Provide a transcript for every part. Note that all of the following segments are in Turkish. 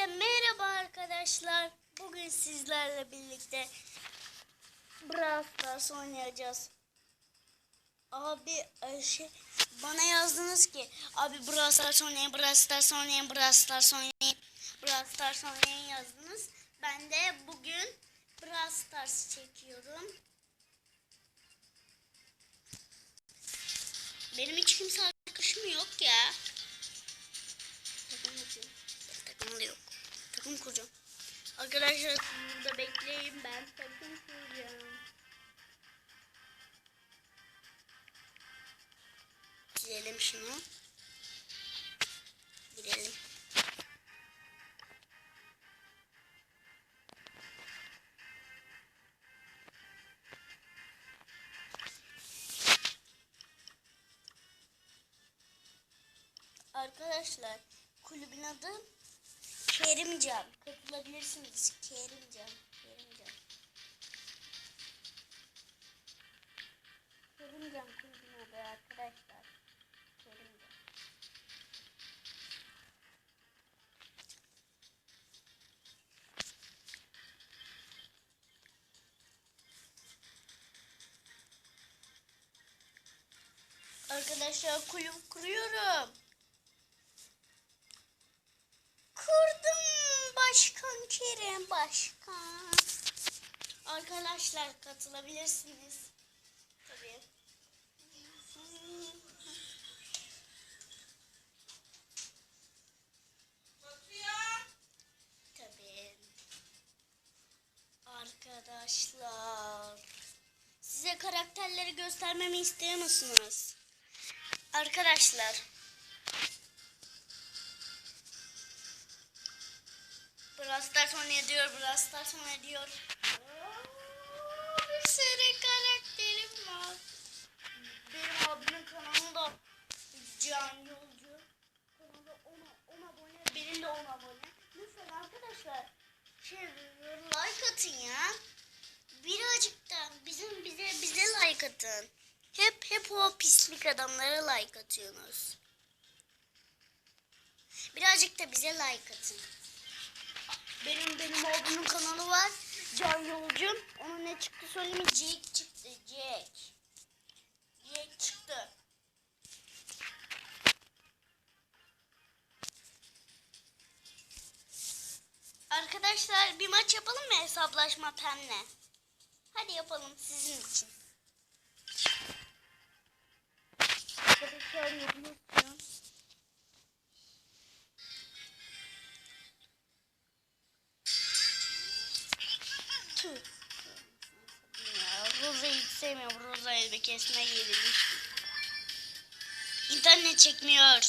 Hepinize merhaba arkadaşlar. Bugün sizlerle birlikte Brawl Stars oynayacağız. Abi e, şey bana yazdınız ki abi Brawl Stars oynayın, Brawl Stars oynayın, Brawl Stars oynayın, Brawl Stars oynayın yazdınız. Ben de bugün Brawl Stars çekiyorum. Benim hiç kimse arkadaşım yok ya. Takım yok. Takım kuracağım. Arkadaşlar burada bekleyin ben takım kuracağım. Girelim şunu. Girelim. Arkadaşlar kulübün adı Kerimcan. Katılabilirsiniz. Kerimcan. Kerimcan. Kerimcan kulübün adı arkadaşlar. Kerimcan. Arkadaşlar kulüp kuruyorum. Kurdum başkan Kerem başkan. Arkadaşlar katılabilirsiniz. Tabii. Arkadaşlar. Size karakterleri göstermemi istiyor musunuz? Arkadaşlar. Brawl Stars oynayıyor, Brawl Stars oynayıyor. Bir sürü karakterim var. Benim abimin kanalında Can Yolcu. Kanalda 10 10 abone, benim de 10 abone. Lütfen arkadaşlar şey like atın ya. Birazcık da bizim bize bize like atın. Hep hep o pislik adamlara like atıyorsunuz. Birazcık da bize like atın. Benim benim oğlumun kanalı var. Can Yolcum. Onun ne çıktı söyleyeyim? Jack çıktı. Jack. Jack çıktı. Arkadaşlar bir maç yapalım mı hesaplaşma penle? Hadi yapalım sizin için. Arkadaşlar Sevmiyorum. Roza elbe kesme yenilmiş. İnternet çekmiyor.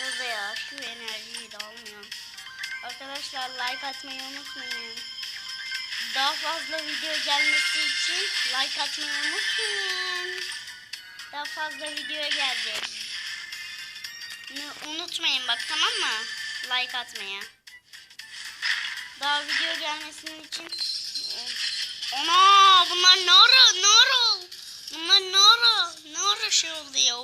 Roza ya şu enerjiyi de almıyorum. Arkadaşlar like atmayı unutmayın. Daha fazla video gelmesi için like atmayı unutmayın. Daha fazla video gelecek. Unutmayın bak tamam mı? Like atmaya. Daha video gelmesinin için Ana bunlar ne ara Bunlar ne ara şey oldu ya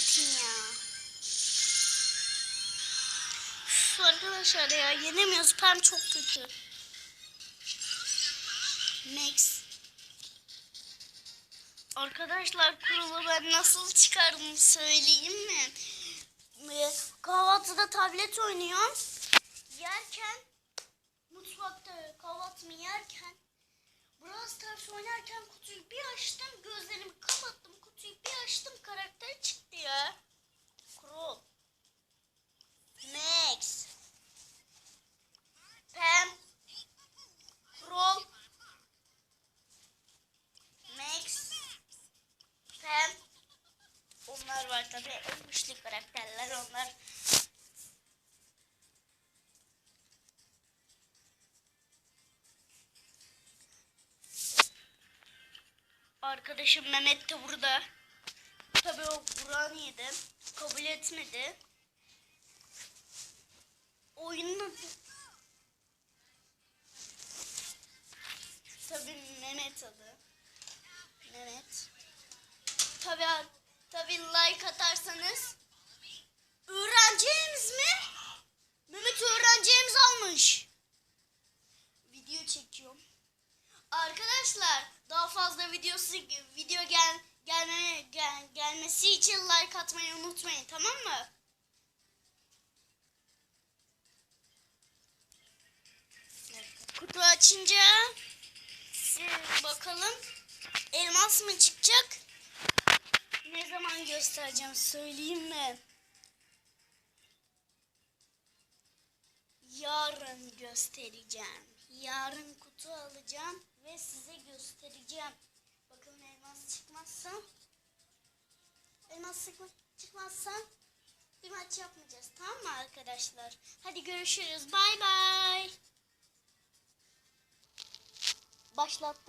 satayım ya. Üf, arkadaşlar ya yenemiyoruz. Pem çok kötü. Max. Arkadaşlar kurulu ben nasıl çıkardım söyleyeyim mi? Ee, Kahvaltıda tablet oynuyorum. Yerken mutfakta kahvaltımı yerken Brawl Stars oynarken kutuyu bir açtım gözlerimi kapattım kutuyu bir açtım karakter çıktı ya. Kurul. Onlar var tabi. En güçlü karakterler onlar. Arkadaşım Mehmet de burada. Tabi o Burak'ı yedi. Kabul etmedi. Oyunun Tabi Mehmet adı. Mehmet. Tabi tabi like atarsanız öğrencimiz mi? Mehmet öğrencimiz almış. Video çekiyorum. Arkadaşlar daha fazla videosu video gel gelme gel, gelmesi için like atmayı unutmayın tamam mı? Kutu açınca bakalım elmas mı çıkacak? Ne zaman göstereceğim söyleyeyim mi? Yarın göstereceğim. Yarın kutu alacağım ve size göstereceğim. Bakalım elmas çıkmazsa. Elmas çıkma, çıkmazsa bir maç yapmayacağız. Tamam mı arkadaşlar? Hadi görüşürüz. Bay bay. Başlattım.